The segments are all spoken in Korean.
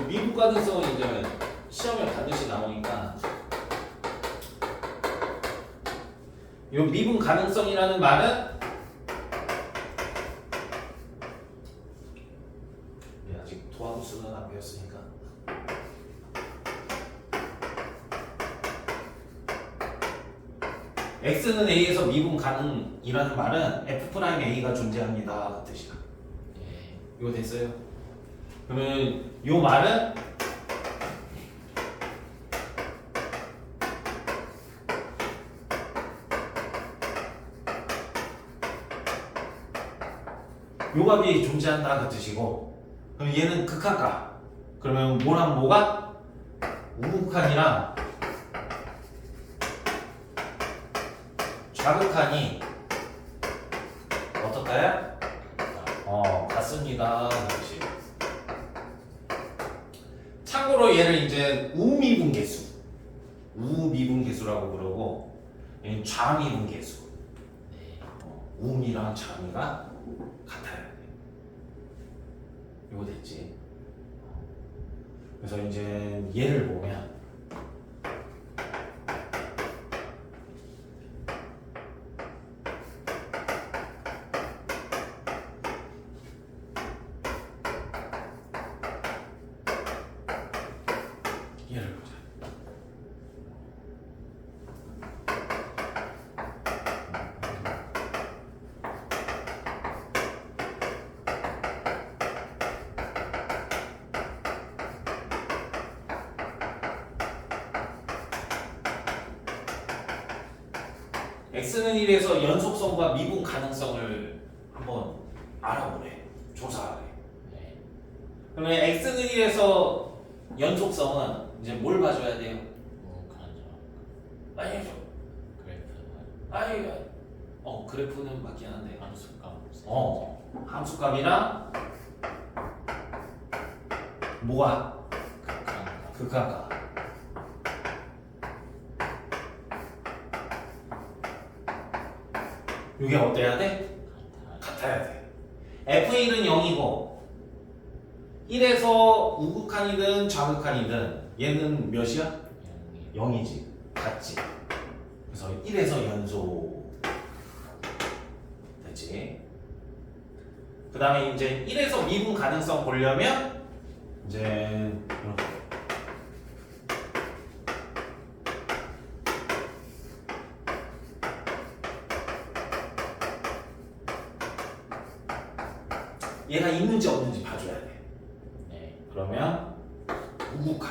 요 미분 가능성은 이제 시험에 반드시 나오니까 요 미분 가능성이라는 말은 네, 아직 도함수는 안 배웠으니까 x는 a에서 미분 가능이라는 말은 f 프라임 a가 존재합니다 그 뜻이야. 예. 이거 됐어요? 그러면 요 말은 요 값이 존재한다 그 뜻이고 그럼 얘는 극한가 그러면 뭐랑 뭐가 우극한이랑 좌극한이 어떨까요? 어, 같습니다. 그렇지. 참고로 얘를 이제 우미분계수, 우미분계수라고 그러고 좌미분계수. 네. 어, 우미랑 좌미가 같아야 돼. 이거 됐지? 그래서 이제 얘를 보면 x는 1에서 연속성과 미분 가능성을 한번 알아보래. 조사하래. 네. 그러면 x는 1에서 연속성은 이제 뭘 봐줘야 돼요? 우극한죠. 아니, 그래프는 아니, 어 그래프는 맞긴 한데. 함수값. 어 함수값이랑 뭐가 극한값. 극한값. 이게 어때야 돼? 같아야 돼. F1은 0이고 1에서 우극한이든 좌극한이든 얘는 몇이야? 영이 0이지. 같지. 그래서 1에서 연속 됐지. 그 다음에 이제 1에서 미분 가능성 보려면 이제 이렇게 얘가 있는지 없는지 봐줘야 돼. 네. 그러면 우극한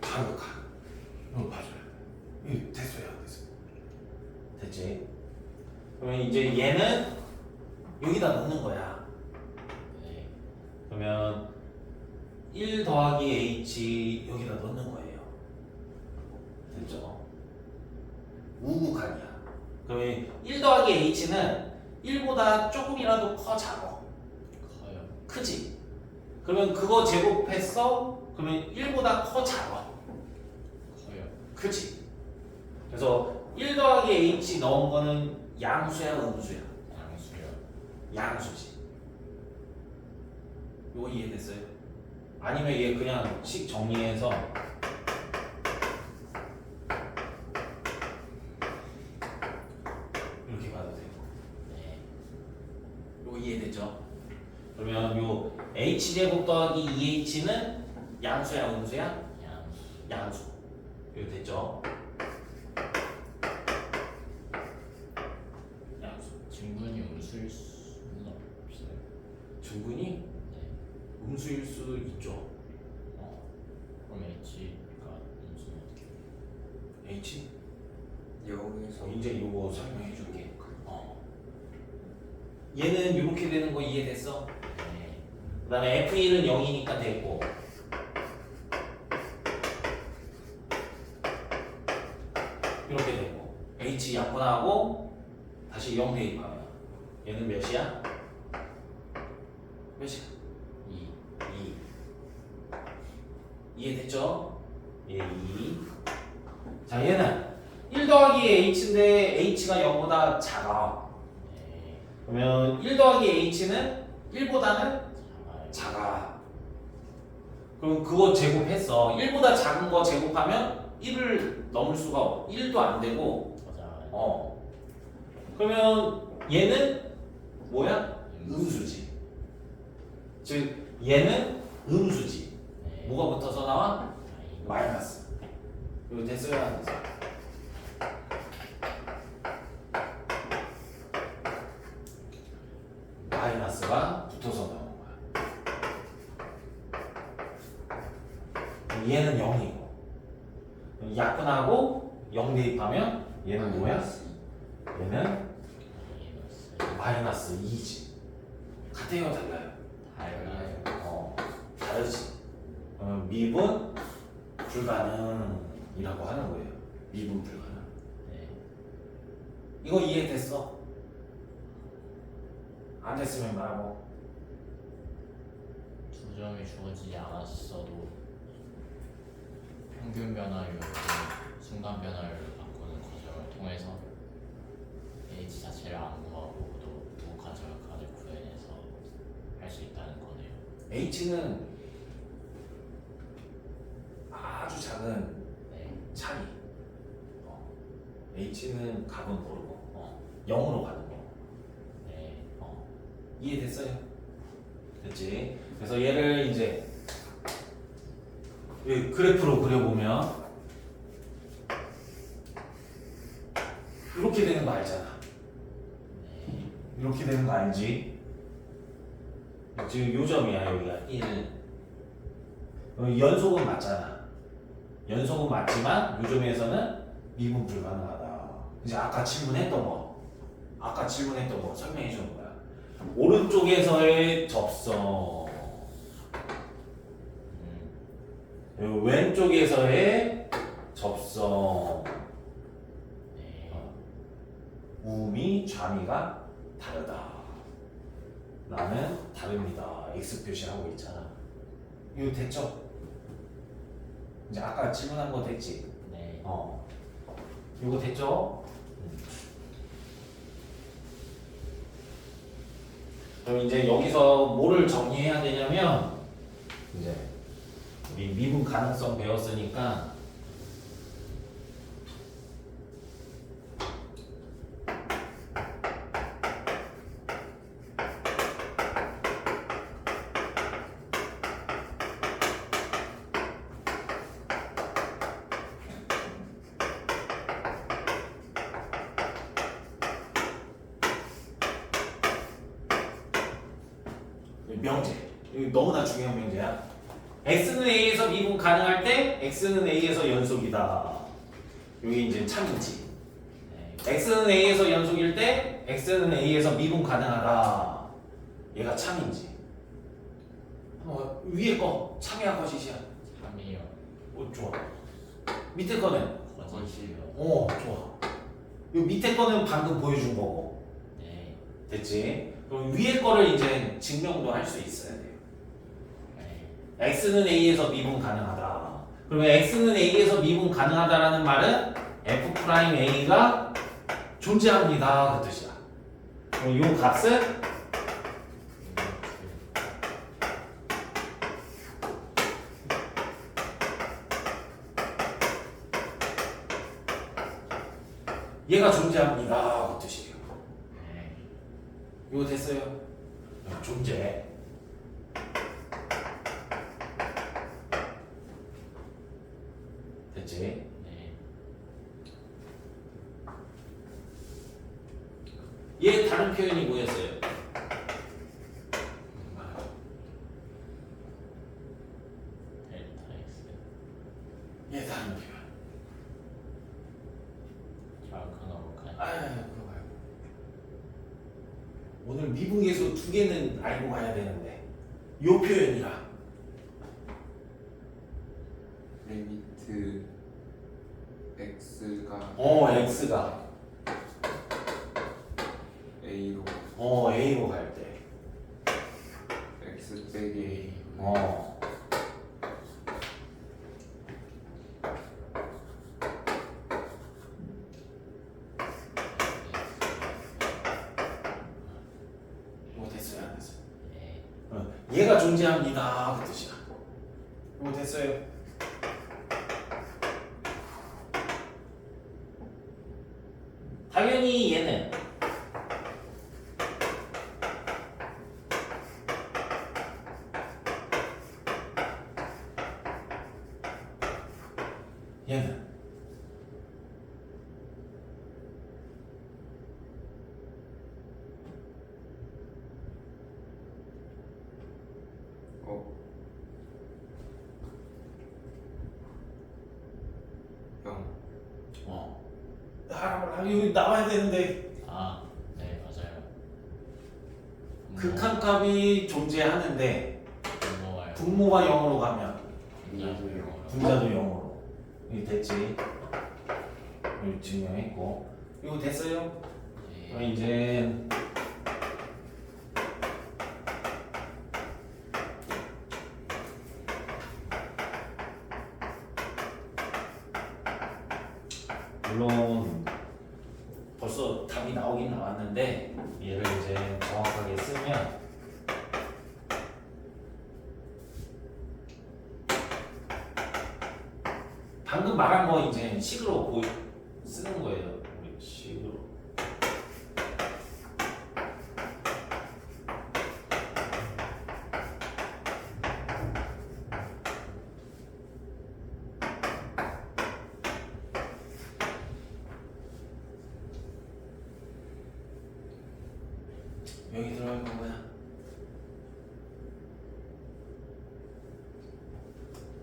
좌극한 이거 봐줘야 돼. 이거 됐어요, 안 됐어요? 됐지? 그러면 이제 얘는 여기다 넣는 거야. 네. 그러면 1 더하기 h 여기다 넣는 거예요. 됐죠? 우극한이야. 그러면 1 더하기 h는 1보다 조금이라도 커 작아. 커요. 크지? 그러면 그거 제곱했어? 그러면 1보다 커 작아. 커요. 크지? 그래서 1 더하기 h 넣은 거는 양수야, 음수야? 양수요. 양수지. 요거 이해됐어요? 아니면 얘 그냥 식 정리해서 이렇게 봐도 돼요. 네. 요거 이해됐죠? 그러면 요 h 제곱 더하기 2h는 양수야, 음수야? 양수. 양수. 이거 됐죠? 양수. 증분이 음수일 수는 없어요. 증분이 네. 음수일 수 있죠. 어. 그럼 H가 음수는 어떻게? 돼요? h 여기서 이제 요거 설명해 줄게. 어. 얘는 이렇게 되는 거 이해됐어? 네. 그 다음에 F1은 0이니까 됐고 이렇게 되고 H 약분하고 다시 0 대입하면 얘는 몇이야? 몇이야? 2. 2 이해됐죠? 얘 2 자 얘는 1 더하기 h인데 h가 0보다 작아. 네. 그러면 1 더하기 h는 1보다는 작아요. 작아. 그럼 그거 제곱했 어. 1보다 작은 거 제곱하면 1을 넘을 수가 없. 1도 안 되고. 더 작아요. 어. 그러면 얘는 뭐야? 음수지. 즉 얘는 음수지. 네. 뭐가 붙어서 나와? 마이너스. 마이너스. 이거 됐어요? 안 됐어요? 마이너스가 붙어서 나오는 거야. 얘는 0이고 약분하고 0 대입하면 얘는 뭐야? 얘는 마이너스. 마이너스 2지. 같아요, 달라요? 달라요. 어, 다르지. 어, 미분 불가능이라고 하는 거예요. 미분 불가능. 네. 이거 이해됐어? 안 됐으면 말하고. 두 점이 주어지지 않았어도 평균 변화율, 순간 변화율을 바꾸는 과정을 통해서 h 자체를 안 구하고 또두 가정값을 구해내서 할 수 있다는 거네요. H는 아주 작은 네. 차이. 어. H는 값은 모르고 어. 0으로 가는 거. 네. 어. 이해됐어요? 됐지? 그래서 얘를 이제 이 그래프로 그려보면 이렇게 되는 거 알잖아. 네. 이렇게 되는 거 알지? 지금 요 점이야 여기가 1 어, 연속은 맞잖아 연속은 맞지만 요 점에서는 미분 불가능하다 이제 아까 질문했던 거 아까 질문했던 거 설명해 주는 거야 오른쪽에서의 접성 음. 요 왼쪽에서의 접성 네. 우미 좌미가 다르다. 나는 다릅니다. X 표시하고 있잖아. 이거 됐죠? 이제 아까 질문한 거 됐지? 네. 어. 이거 됐죠? 그럼 이제 여기서 뭐를 정리해야 되냐면 이제 우리 미분 가능성 배웠으니까 명제. 이거 너무나 중요한 명제야. x는 a에서 미분 가능할 때 x는 a에서 연속이다. 여기 이제 참이지. 네. x는 a에서 연속일 때 x는 a에서 미분 가능하다. 얘가 참인지. 어, 위에 거 참이야 거짓이야. 3이요. 어, 좋아. 밑에 거는 거짓이요. 어 좋아. 이 밑에 거는 방금 보여준 거고. 네. 됐지? 그럼 위에 거를 이제 증명도 할 수 있어야 돼요. 네. x는 a에서 미분 가능하다. 그러면 x는 a에서 미분 가능하다라는 말은 f 프라임 a가 존재합니다. 그 뜻이야. 그럼 이 값은? 얘가 존재합니다 그 뜻이에요. 네. 이거 됐어요? 존재. 됐지? 네. 얘 다른 표현이 뭐였어요? 얘 다른 표현. 아유, 그거 말고. 오늘 미분계수 두 개는 알고 가야 되는데. 요 표현이라. 리미트 x가 어, x가. a로 어, a로 갈 때. x 빼기 a 어. 어, 얘가 존재합니다 그 뜻이야. 이거 됐어요. 당연히 얘는 얘는 어. 영. 어. 아, 아, 여기 나와야 되는데 아, 네 맞아요. 극한값이 존재하는데 분모가 분모가 0으로 가면 분자도 영어로. 분자도 0으로 이게 됐지 증명했고 이거 됐어요? 그럼 네. 이제 물론 벌써 답이 나오긴 나왔는데 얘를 이제 정확하게 쓰면 방금 말한 거 이제 식으로 보 쓰는 거예요. 우리 식으로. 여기 들어갈 거야.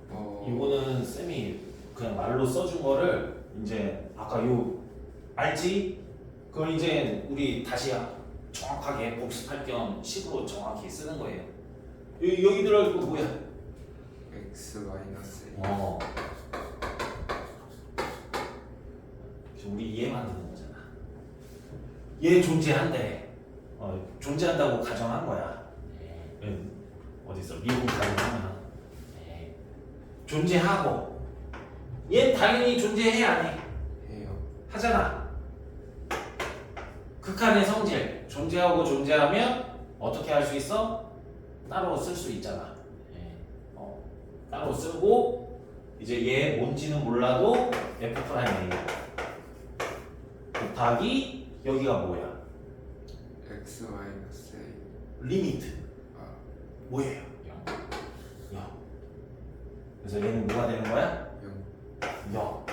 어. 이거는 쌤이 그냥 말로 써준 거를 이제 아까 요 알지? 그걸 이제 우리 다시 정확하게 복습할 겸 식으로 정확히 쓰는 거예요. 여기, 여기 들어갈 거 뭐야? x 마이너스. 어. 우리 얘 만드는 거잖아. 얘 존재한대. 어, 존재한다고 가정한 거야. 네. 음, 어디서 미국 가정하면 네. 존재하고 얘 당연히 존재해 안 해? 해요. 하잖아. 극한의 성질 존재하고 존재하면 어떻게 할 수 있어? 따로 쓸 수 있잖아. 네. 어, 따로 쓰고 이제 얘 뭔지는 몰라도 f 프라임 곱하기 여기가 뭐야? x 마이너스 A. 리미트 아. 뭐예요? 영. 0. 그래서 얘는 뭐가 되는 거야? 영. 0.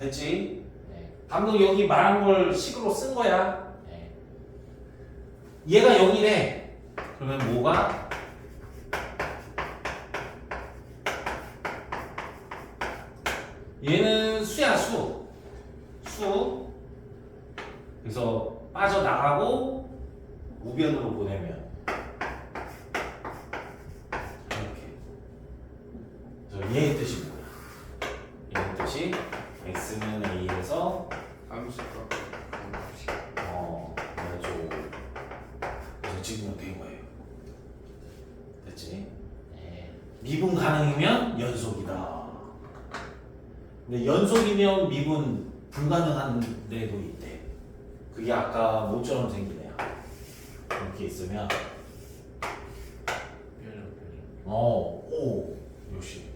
됐지? 네. 방금 여기 말한 걸 식으로 쓴 거야. 네. 얘가 0이래. 그러면 뭐가? 얘는 수야 수. 수. 그래서 빠져나가고 우변으로 보내면 이렇게. 그래서 얘의 뜻이 뭐야? 얘의 뜻이 x는 a에서 함수가 함수. 어, 연속. 그래서 지금은 된 거예요. 됐지? 네. 미분 가능이면 연속이다. 근데 연속이면 미분 불가능한 데도 있대. 그게 모처럼 생기네요. 이렇게 있으면. 어, 오, 역시.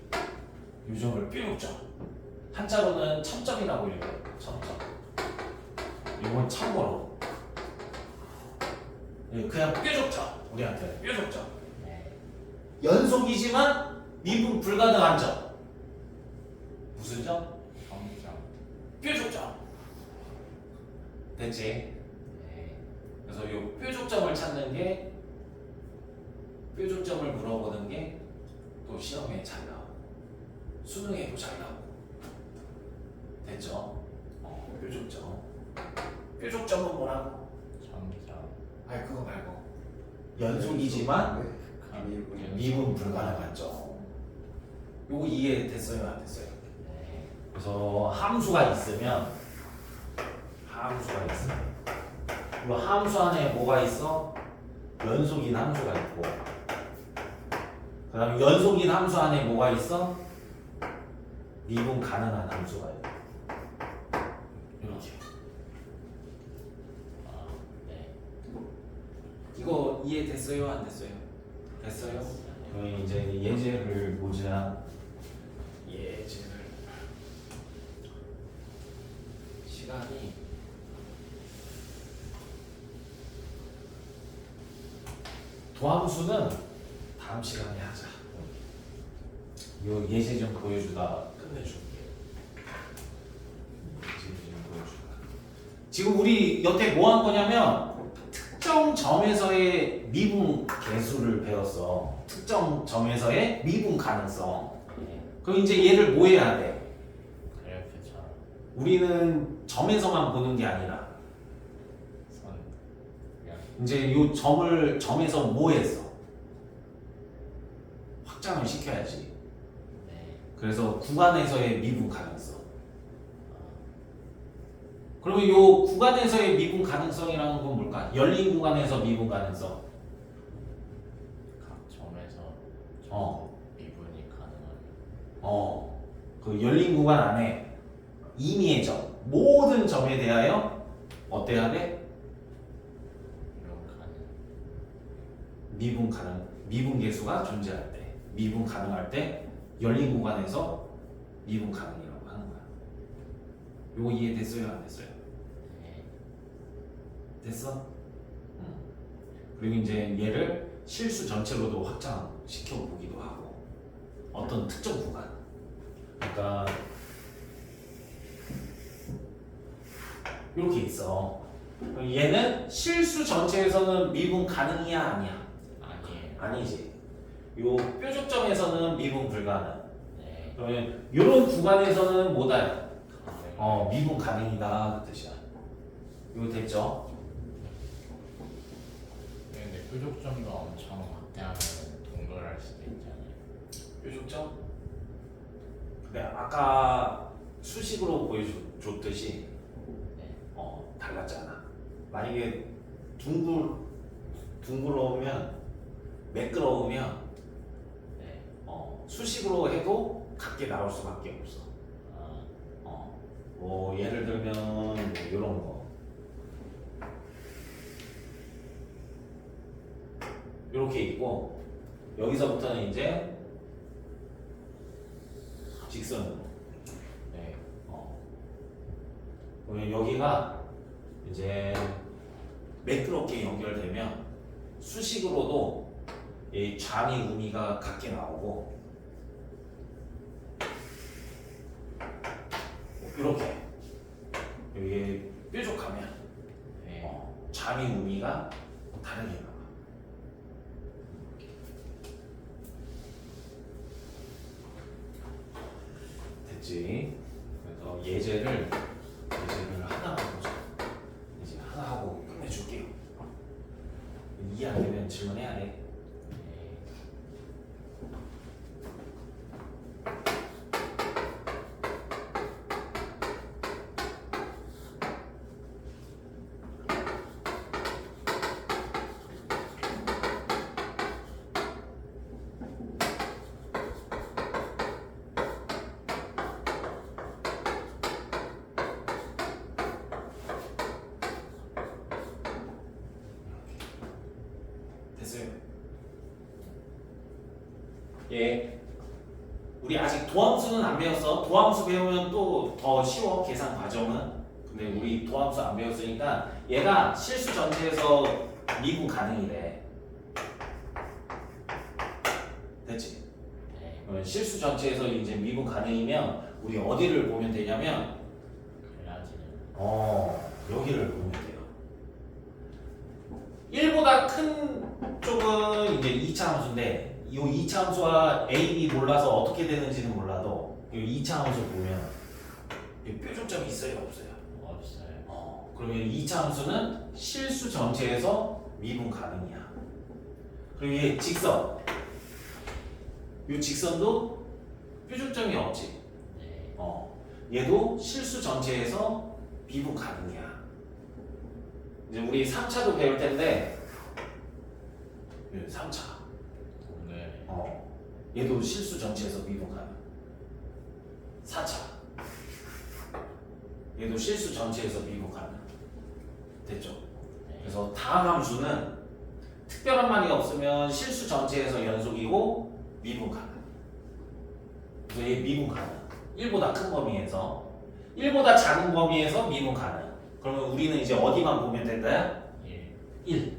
요즘을 뾰족점. 한자로는 첨점이라고 읽어요. 첨점. 이건 참고로. 예, 그냥 뾰족점. 우리한테는 뾰족점. 네. 연속이지만 미분 불가능한 점. 무슨 점? 뾰족점. 됐지? 네. 그래서 이 뾰족점을 찾는 게 뾰족점을 물어보는 게 또 시험에 잘 나와. 수능에도 잘 나오고. 됐죠? 어, 뾰족점. 뾰족점은 뭐라고? 점점. 아니 그거 말고 연속이지만 네. 미분. 미분 불가능한 점. 요거 이해 됐어요? 안 됐어요? 네. 그래서 함수가 있으면 함수가 있어. 이 함수 안에 뭐가 있어? 연속인 함수가 있고. 그 다음 연속인 함수 안에 뭐가 있어? 미분 가능한 함수가 있고. 아, 네. 이거 이해됐어요? 안 됐어요? 됐어요? 그럼 이제 예제를 보자. 예제를 시간이 도함수는 다음 시간에 하자. 요 예제 좀 보여주다 끝내줄게. 예제 좀 보여주다. 지금 우리 여태 뭐 한 거냐면 특정 점에서의 미분 개수를 배웠어. 특정 점에서의 미분 가능성. 네. 그럼 이제 얘를 뭐 해야 돼? 우리는 점에서만 보는 게 아니라 이제 요 점을 점에서 뭐 했어? 확장을 시켜야지. 네. 그래서 구간에서의 미분 가능성. 그러면 요 구간에서의 미분 가능성이라는 건 뭘까? 열린 구간에서 미분 가능성. 각 점에서 어. 미분이 가능한 어. 그 열린 구간 안에 임의의 점, 모든 점에 대하여 어때야 돼? 이런 가능 미분 가능, 미분 계수가 존재할 때, 미분 가능할 때 열린 구간에서 미분 가능이라고 하는 거야. 요거 이해됐어요? 안 됐어요? 네. 됐어? 응. 그리고 이제 얘를 실수 전체로도 확장시켜 보기도 하고 어떤 특정 구간. 그러니까 이렇게 있어. 얘는 실수 전체에서는 미분 가능이야 아니야? 아니지. 요 뾰족점에서는 미분 불가능. 네 그러면 이런 구간에서는 뭐다? 어 미분 가능이다 그 뜻이야. 이거 됐죠? 근데 뾰족점도 엄청 확대하면 동그랄 수도 있잖아요 뾰족점? 근데 아까 수식으로 보여줬듯이 네어 달랐잖아. 만약에 둥글 둥그러우면 매끄러우면 네. 어 수식으로 해도 같게 나올 수밖에 없어. 아, 어, 뭐 예를 들면 뭐 이런 거. 이렇게 있고 여기서부터는 이제 직선으로. 네. 어. 그러면 여기가 이제 매끄럽게 연결되면 수식으로도 이 좌미 우미가 같게 나오고 이렇게 여기 뾰족하면 네. 어, 좌미 우미가 다르게 나와. 됐지? 그래서 예제를 예제를 하나 보자. 이제 하나 하고 끝내줄게요. 이해 안 되면 질문해야 돼. 네. 됐어요. 예. 우리 아직 도함수는 안 배웠어. 도함수 배우면 또 더 쉬워 계산 과정은. 근데 우리 도함수 안 배웠으니까 얘가 실수 전체에서 미분 가능이래. 됐지? 네. 실수 전체에서 이제 미분 가능이면 우리 어디를 보면 되냐면 어 여기를 보면 돼요. 1보다 큰 쪽은 이제 2차 함수인데 이 2차 함수와 a, b 몰라서 어떻게 되는지는 몰라도 이 2차 함수 보면 이 뾰족점이 있어요 없어요? 없어요. 어 그러면 2차 함수는 실수 전체에서 미분 가능이야. 그리고 얘 직선 이 직선도 뾰족점이 없지. 네. 어, 얘도 실수 전체에서 미분 가능이야. 이제 우리 3차도 배울 텐데, 3차. 얘도 실수 전체에서 미분 가능. 4차. 얘도 실수 전체에서 미분 가능. 됐죠? 네. 그래서 다음 함수는 특별한 말이 없으면 실수 전체에서 연속이고 미분 가능. 그래서 얘 미분 가능. 1보다 큰 범위에서 1보다 작은 범위에서 미분 가능. 그러면 우리는 이제 어디만 보면 된다? 1 1.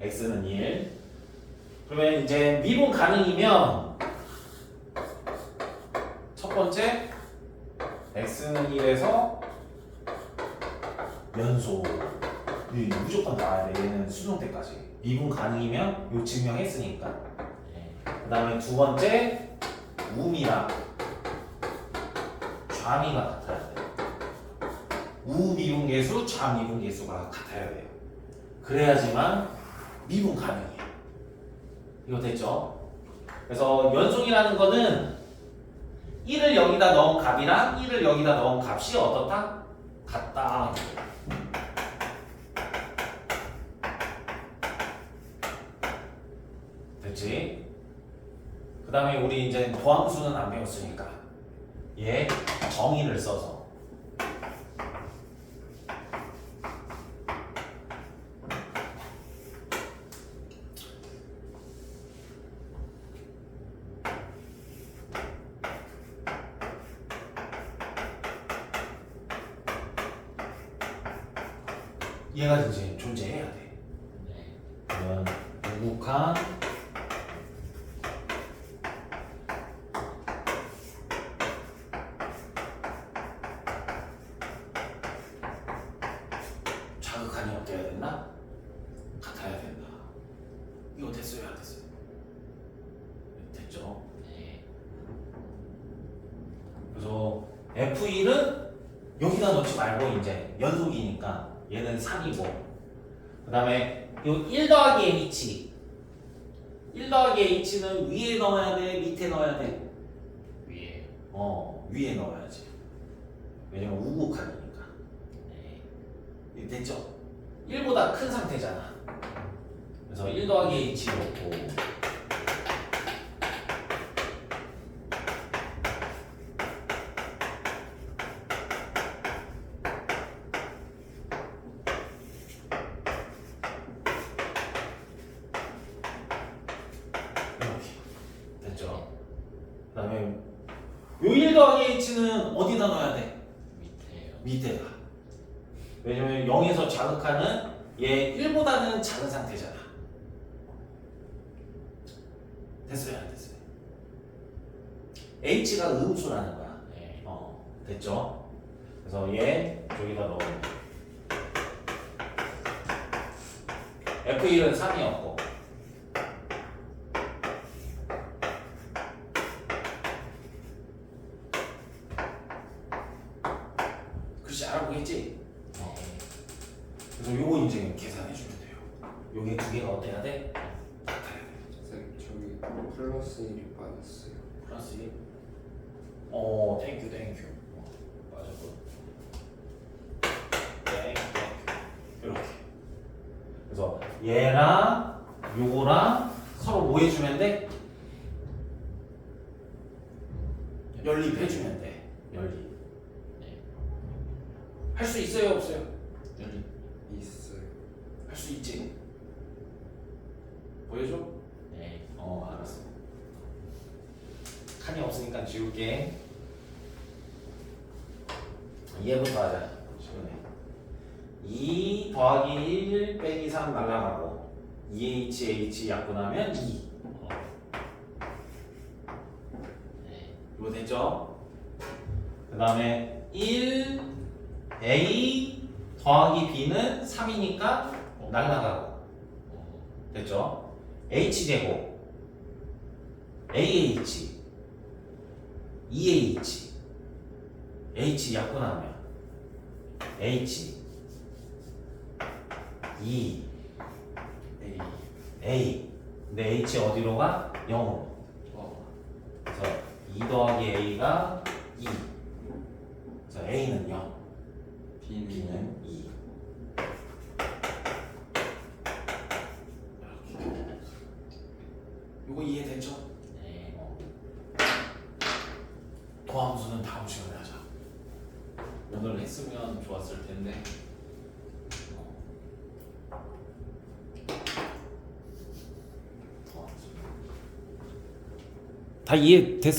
x는 1. 그러면 이제 미분 가능이면 첫 번째 x는 1에서 연속. 이 무조건 나와야 돼. 얘는 수능 때까지. 미분 가능이면 요 증명했으니까. 네. 그 다음에 두 번째 우미랑 좌미가 같아야 돼. 우미분 계수, 좌미분 계수가 같아야 돼요. 그래야지만 미분 가능해요. 이거 됐죠? 그래서 연속이라는 거는 1을 여기다 넣은 값이랑 1을 여기다 넣은 값이 어떻다? 같다. 됐지? 그 다음에 우리 이제 도함수는 안 배웠으니까 얘 정의를 써서 얘가 이제 존재해야 돼. 네. 그러면 행복한 자극한이 어때야 된다? 같아야 된다. 이거 됐어요, 안 됐어요? 됐죠? 네. 그래서 F1은 여기다 넣지 말고 이제 연속이니까 얘는 3이고 그 다음에 요1 더하기 H 1 더하기 H는 위에 넣어야 돼 밑에 넣어야 돼? 위에 어 위에 넣어야지 왜냐면 우극한이니까 네. 이게 됐죠? 1보다 큰 상태잖아 그래서 1 더하기 H 넣고 자극하는 얘 1보다는 작은 상태잖아. 됐어요? 안 됐어요? H가 음수라는 거야. 네. 어, 됐죠? 그래서 얘 여기다 넣어. F1은 3이었고 얘랑 요거랑 서로 뭐 해주면 돼? 연립해주면 돼. 연립. 네. 할수 있어요, 없어요? 연립. 있어요 할 수 있지. 보여줘? 네. 어, 알았어. 칸이 없으니까 지울게. 얘부터 하자. 시원해. 2 더하기 1 빼기 3 날라가고 2h, h 약분하면 2. 어. 네. 이거 됐죠? 그 다음에 1 a 더하기 b는 3이니까 날라가고 어. 됐죠? h 제곱 AH EH H 약분하면 H E A 근데 H 어디로 가? 0으로 어 그래서 2 더하기 A가 2 그래서 A는 0 B는 B는 2 이렇게 이거 이해됐죠? 네. 어. 도함수는 다음 시간에 하자. 오늘 했으면 좋았을 텐데. 다 이해됐어?